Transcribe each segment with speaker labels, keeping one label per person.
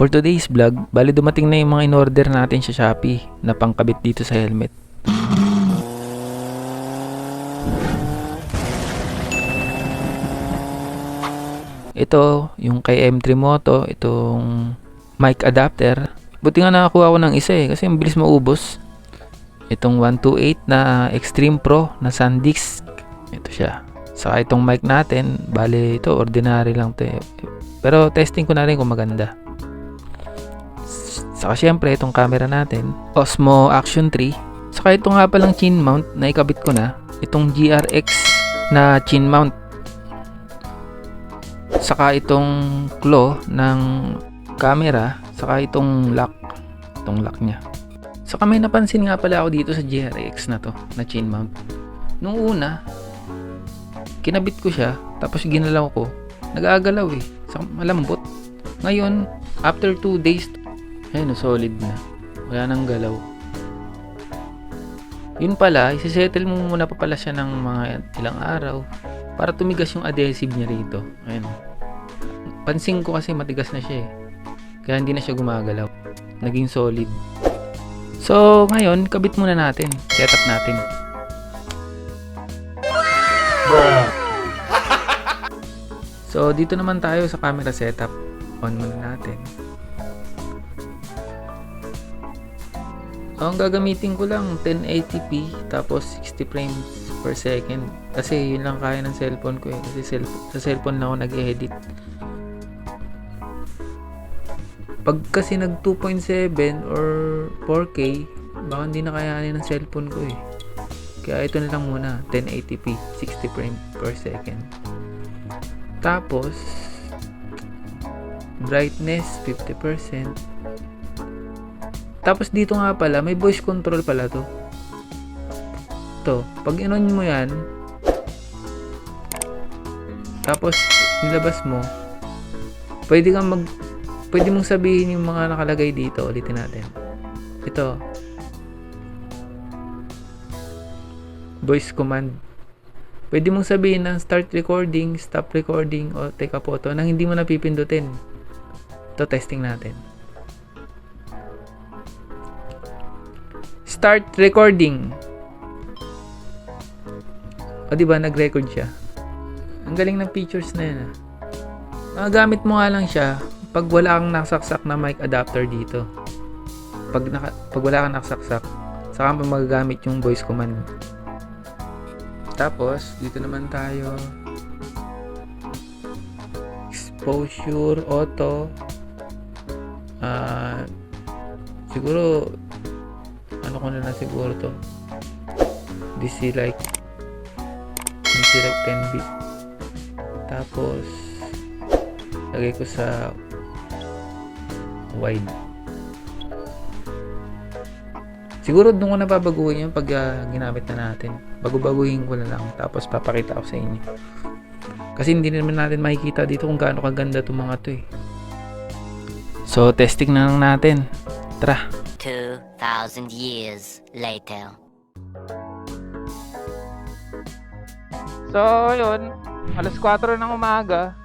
Speaker 1: For today's vlog, bali dumating na yung mga in-order natin sa Shopee na pangkabit dito sa helmet. Ito, yung kay M3 Moto, itong mic adapter. Buti nga nakakuha ko ng isa eh, kasi ang bilis maubos. Itong 128 na Extreme Pro na SanDisk. Ito siya. Saka itong mic natin, bali ito, ordinary lang to eh. Pero testing ko na rin kung maganda. Saka syempre, itong camera natin, Osmo Action 3. Saka ito nga palang chin mount na ikabit ko na. Itong GRX na chin mount. Saka itong claw ng camera. Saka itong lock. Itong lock niya. Saka may napansin nga pala ako dito sa GRX na to, na chin mount. Nung una, kinabit ko siya, tapos ginalaw ko, nag-aagalaw eh. Sa malambot. Ngayon, after 2 days, ayun, solid na. Wala nang galaw. Yun pala, isisettle mo muna pa pala siya ng mga ilang araw para tumigas yung adhesive niya rito. Ayun. Pansin ko kasi matigas na siya eh. Kaya hindi na siya gumagalaw. Naging solid. So, ngayon, kabit muna natin. Setup natin. So, dito naman tayo sa camera setup. On muna natin. Ang gagamitin ko lang 1080p tapos 60 frames per second. Kasi yun lang kaya ng cellphone ko eh. Kasi cell- sa cellphone na ako nag-edit. Pag kasi nag 2.7 or 4K, baka hindi na kayanin ng cellphone ko eh. Kaya ito na lang muna, 1080p, 60 frames per second. Tapos, brightness 50%. Tapos dito nga pala, may voice control pala to. To, pag inon mo yan, tapos nilabas mo, pwede kang mag, pwede mong sabihin yung mga nakalagay dito. Ulitin natin. Ito. Voice command. Pwede mong sabihin ng start recording, stop recording, o take a photo nang hindi mo napipindutin. Ito, testing natin. Start recording. O, di nag-record siya? Ang galing ng features na yan. ah. Magagamit mo nga lang siya pag wala kang nakasaksak na mic adapter dito. Pag, naka, pag wala kang nakasaksak, saka mo magagamit yung voice command. Tapos, dito naman tayo. Exposure, auto. Ah, siguro, ano ko na lang siguro to. DC like, DC like 10 bit. Tapos, lagay ko sa wide. Siguro doon ko na babaguhin yun pag ah, ginamit na natin. Bago-baguhin ko na lang. Tapos papakita ko sa inyo. Kasi hindi naman natin makikita dito kung gaano kaganda itong mga to eh. So, testing na lang natin. Tara.
Speaker 2: 2,000 years later.
Speaker 1: So, yun. Alas 4 ng umaga.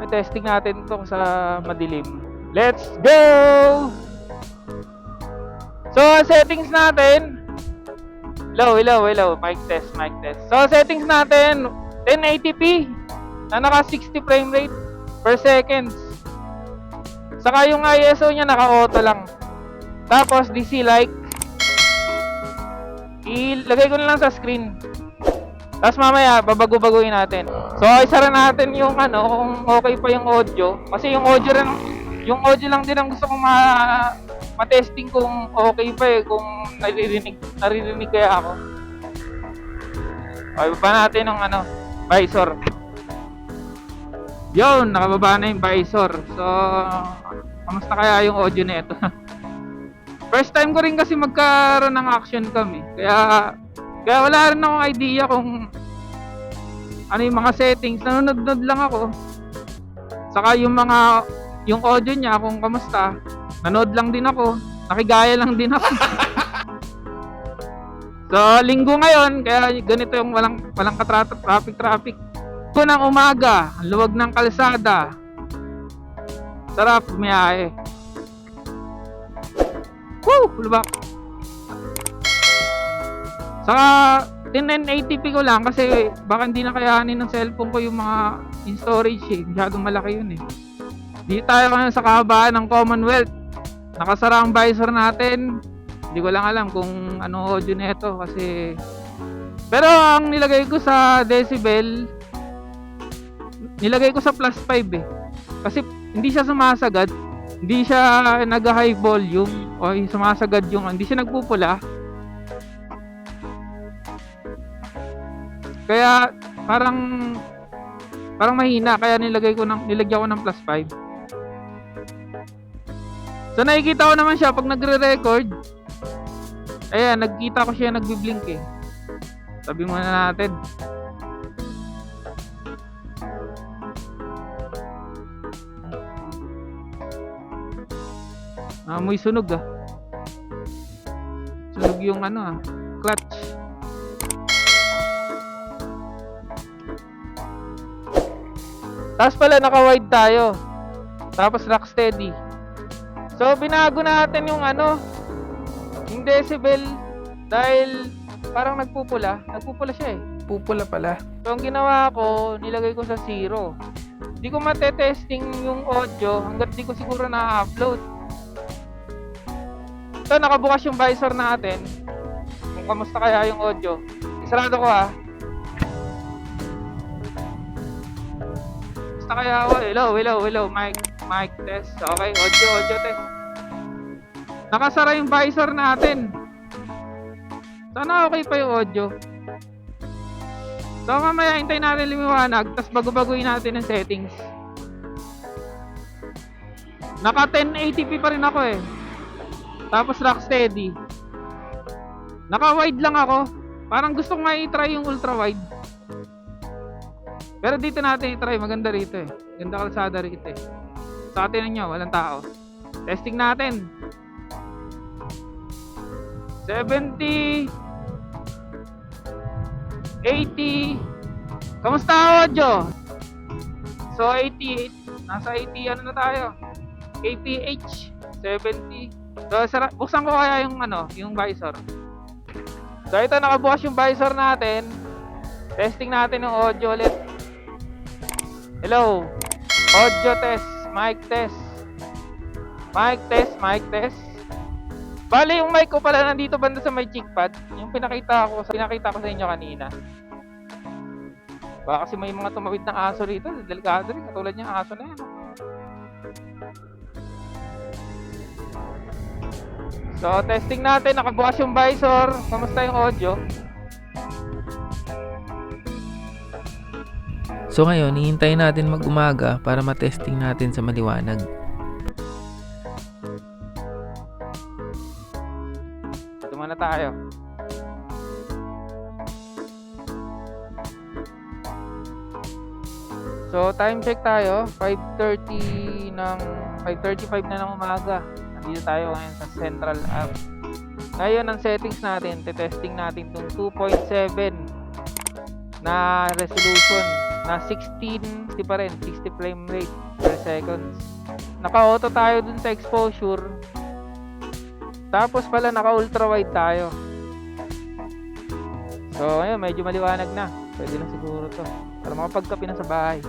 Speaker 1: May testing natin to sa madilim. Let's go! So, settings natin. Hello, hello, hello. Mic test, mic test. So, settings natin, 1080p na naka 60 frame rate per seconds. Saka yung ISO niya naka-auto lang. Tapos, DC like. Ilagay ko na lang sa screen. Tapos mamaya, babago-baguhin natin. So, isara natin yung ano, kung okay pa yung audio. Kasi yung audio rin, yung audio lang din ang gusto kong ma ma-testing kung okay pa eh, kung naririnig, naririnig kaya ako. Okay, baba natin ng ano, visor. Yun, nakababa na yung visor. So, kamusta kaya yung audio nito? First time ko rin kasi magkaroon ng action cam eh. Kaya, kaya wala rin akong idea kung ano yung mga settings. Nanonood lang ako. Saka yung mga, yung audio niya kung kamusta. Nanood lang din ako. Nakigaya lang din ako. so, linggo ngayon, kaya ganito yung walang, walang katraffic traffic traffic. Ito ng umaga, luwag ng kalsada.
Speaker 3: Sarap, bumiyahe. Woo! Lubak. Saka, 1080p ko lang kasi baka hindi na kayanin ng cellphone ko yung mga in storage eh. Masyadong malaki yun eh. Dito tayo ngayon sa kahabaan ng Commonwealth. Nakasara ang visor natin. Hindi ko lang alam kung ano audio nito kasi pero ang nilagay ko sa decibel nilagay ko sa plus 5 eh. Kasi hindi siya sumasagad, hindi siya nag-high volume o yung sumasagad yung hindi siya nagpupula. Kaya parang parang mahina kaya nilagay ko ng nilagyan ko ng plus 5. So nakikita ko naman siya pag nagre-record. Ayan, nagkita ko siya nagbi-blink eh. Sabi muna natin. Amoy sunog ah. Sunog yung ano ah, clutch. Tapos pala naka-wide tayo. Tapos rock steady. So binago natin yung ano, yung decibel dahil parang nagpupula. Nagpupula siya eh.
Speaker 1: Pupula pala.
Speaker 3: So ang ginawa ko, nilagay ko sa zero. Hindi ko matetesting yung audio hanggat di ko siguro na-upload. So nakabukas yung visor natin. Kung kamusta kaya yung audio. Isarado ko ah. Kamusta kaya ako? Hello, hello, hello. Mic, mic test. Okay, audio, audio test. Nakasara yung visor natin. Sana okay pa yung audio. So mamaya hintayin natin lumiwanag, tapos bago-baguhin natin ang settings. Naka 1080p pa rin ako eh. Tapos rock steady. Naka wide lang ako. Parang gusto ko nga i-try yung ultra wide. Pero dito natin i-try, maganda rito eh. Ganda kalsada rito eh. Sa atin ninyo, walang tao. Testing natin. 70 80 Kamusta audio? So 80 Nasa 80 ano na tayo KPH 70 So sara- buksan ko kaya yung ano Yung visor So ito nakabukas yung visor natin Testing natin yung audio ulit Hello Audio test Mic test Mic test Mic test Bali yung mic ko pala nandito banda sa may cheek pad. Yung pinakita ko, pinakita ko sa inyo kanina. Baka kasi may mga tumawid ng aso rito. Delikado rin. Katulad niya aso na yan. So, testing natin. Nakabukas yung visor. Kamusta yung audio?
Speaker 1: So ngayon, hihintayin natin mag-umaga para matesting natin sa maliwanag.
Speaker 3: Ito muna tayo. So, time check tayo. 5.30 ng... 5.35 na ng umaga. Nandito tayo ngayon sa Central App. Ngayon, ang settings natin, testing natin itong 2.7 na resolution na 16 di pa rin 60 frame rate per seconds naka-auto tayo dun sa exposure tapos pala naka ultra wide tayo. So ayun, medyo maliwanag na. Pwede na siguro to. Para makapagkape na sa bahay.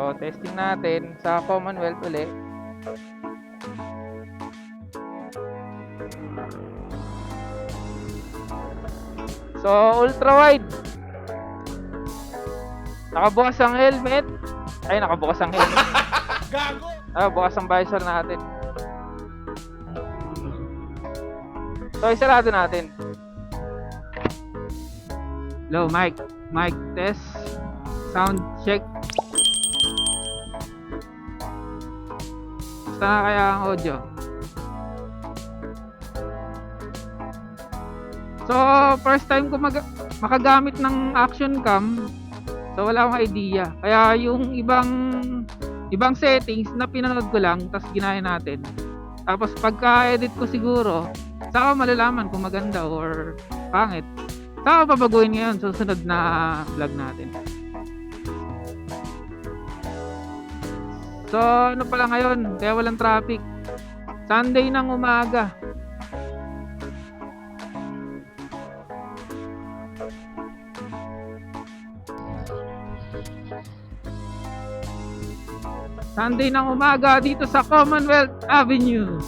Speaker 3: So testing natin sa Commonwealth uli. So ultra wide. Nakabukas ang helmet. Ay, nakabukas ang helmet. Ah, bukas ang visor natin. So, isarado natin. Hello, mic. Mic test. Sound check. Basta na kaya ang audio. So, first time ko mag makagamit ng action cam. So, wala akong idea. Kaya yung ibang ibang settings na pinanood ko lang tapos ginaya natin tapos pagka-edit ko siguro saka malalaman kung maganda or pangit saka babaguhin ngayon sa susunod na vlog natin So, ano pala ngayon? Kaya walang traffic. Sunday ng umaga. Sunday ng umaga dito sa Commonwealth Avenue.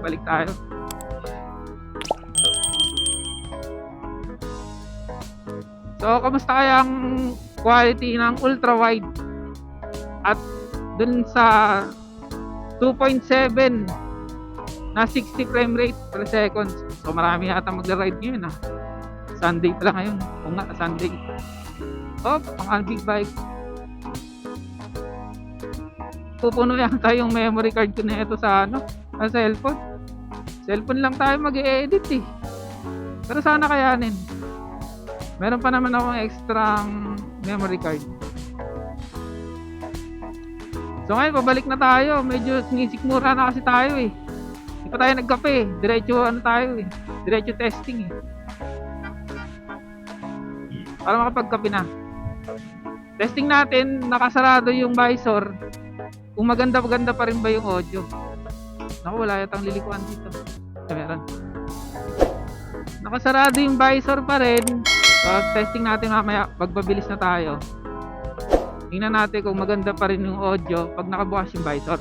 Speaker 3: Balik tayo. So, kamusta kaya ang quality ng ultra wide? At dun sa 2.7 na 60 frame rate per second. So, marami yata magra-ride ngayon ah. Sunday pala ngayon. O nga, Sunday. Oh, pang big bike. Pupuno yata yung memory card ko na ito sa ano, sa cellphone. Cellphone lang tayo mag-edit eh. Pero sana kayanin. Meron pa naman akong extra memory card. So ngayon, pabalik na tayo. Medyo sinisikmura na kasi tayo eh. Hindi pa tayo nagkape. Diretso ano tayo eh. Diretso testing eh. Para makapagkape na. Testing natin, nakasarado yung visor. Kung maganda-maganda pa rin ba yung audio. Naku, wala yatang lilikuan dito. Ah, meron. Nakasarado yung visor pa rin. So, testing natin mamaya. Pagbabilis na tayo. Tingnan natin kung maganda pa rin yung audio pag nakabukas yung visor.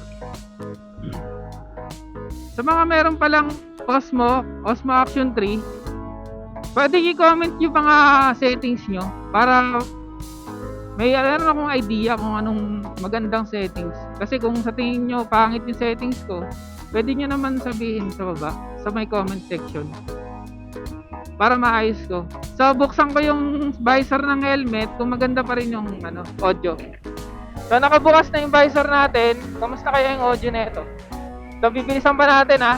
Speaker 3: Sa mga meron palang Osmo, Osmo Action 3, pwede i-comment yung mga settings nyo para may meron akong idea kung anong magandang settings. Kasi kung sa tingin nyo pangit yung settings ko, pwede nyo naman sabihin sa baba, sa may comment section. Para maayos ko. So, buksan ko yung visor ng helmet kung maganda pa rin yung ano, audio. So, nakabukas na yung visor natin. Kamusta kaya yung audio na ito? So, bibilisan pa natin ha.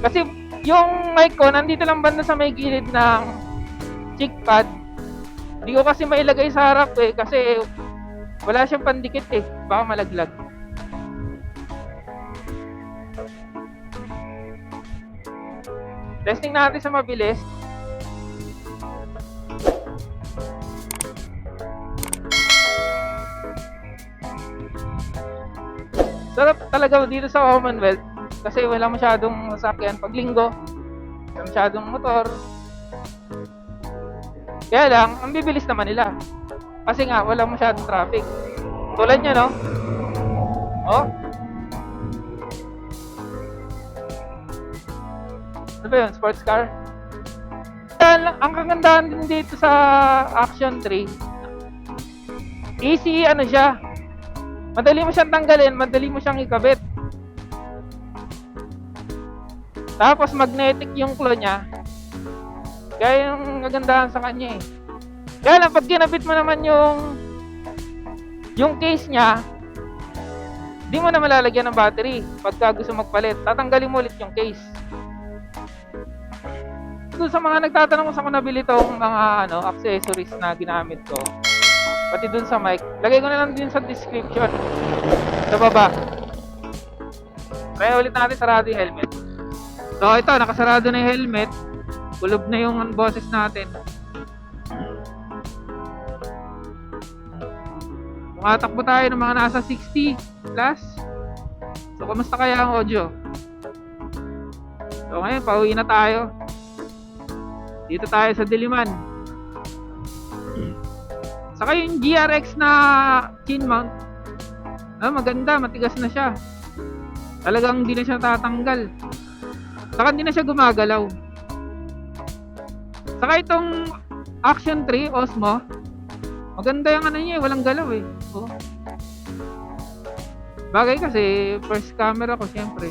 Speaker 3: Kasi yung mic ko, nandito lang banda sa may gilid ng cheek pad. Hindi ko kasi mailagay sa harap eh, kasi wala siyang pandikit eh. Baka malaglag. Testing natin sa mabilis. Sarap talaga dito sa Commonwealth kasi wala masyadong sasakyan pag linggo. Wala masyadong motor. Kaya lang, ang bibilis naman nila. Kasi nga, wala masyadong traffic. Tulad niya, no? Oh. Ba yun? Sports car? Lang, ang kagandahan din dito sa Action 3, easy ano siya. Madali mo siyang tanggalin, madali mo siyang ikabit. Tapos magnetic yung claw niya. Kaya yung kagandahan sa kanya eh. Kaya lang, pag kinabit mo naman yung yung case niya, di mo na malalagyan ng battery pagka gusto magpalit. Tatanggalin mo ulit yung case. Doon sa mga nagtatanong kung saan ko nabili tong mga ano, accessories na ginamit ko, pati dun sa mic, lagay ko na lang din sa description. Sa baba. Kaya ulit natin sarado yung helmet. So ito, nakasarado na yung helmet. Kulob na yung boses natin. Tumatakbo tayo ng mga nasa 60 plus. So, kamusta kaya ang audio? So, ngayon, pauwi na tayo. Dito tayo sa Diliman. Saka yung GRX na chin mount. Ah, maganda, matigas na siya. Talagang hindi na siya tatanggal. Saka hindi na siya gumagalaw. Saka itong Action 3 Osmo, maganda yung ano niya, eh, walang galaw eh. Oh. Bagay kasi first camera ko syempre.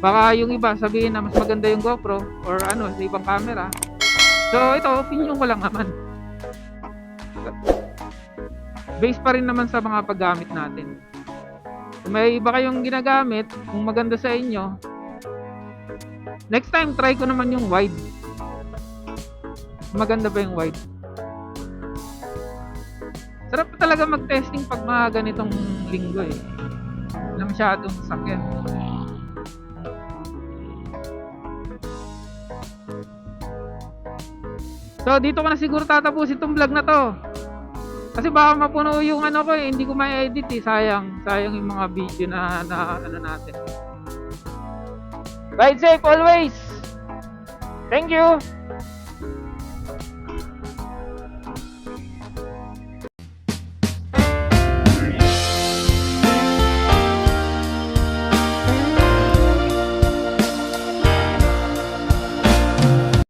Speaker 3: Baka yung iba sabihin na mas maganda yung GoPro or ano sa ibang camera. So ito opinion ko lang naman. Base pa rin naman sa mga paggamit natin. Kung may iba kayong ginagamit, kung maganda sa inyo, next time try ko naman yung wide. Maganda ba yung wide? Sarap talaga mag-testing pag mga ganitong linggo eh. Wala masyadong sakyan. So, dito ko na siguro tatapusin itong vlog na to. Kasi baka mapuno yung ano ko eh, hindi ko ma-edit eh. Sayang, sayang yung mga video na, na ano natin. Ride safe always! Thank you!